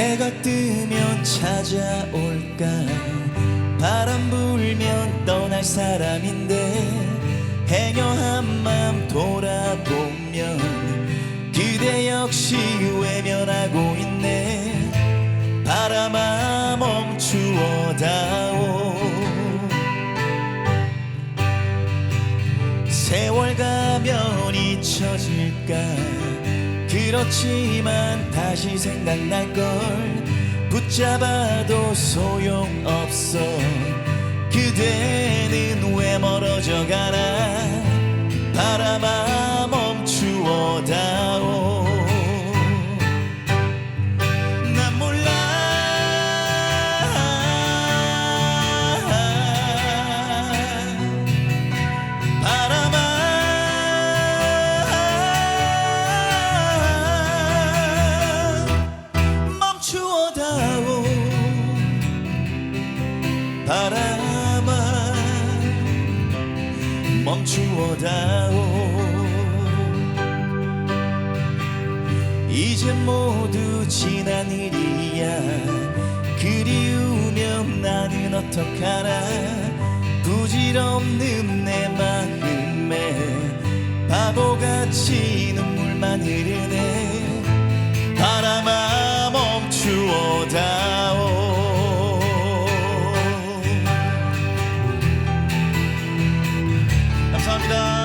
해가 뜨면 찾아올까? 바람 불면 떠날 사람인데 행여한 맘 돌아보면 그대 역시 외면하고 있네. 바람아 멈추어다오. 세월 가면 잊혀질까 그렇지만 다시 생각날 걸. 붙잡아도 소용없어. 그대 멈추어다오. 이제 모두 지난 일이야. 그리우면 나는 어떡하나. 부질없는 내 마음에 바보같이 눈물만 흐르네. 바람아 멈추어다 God.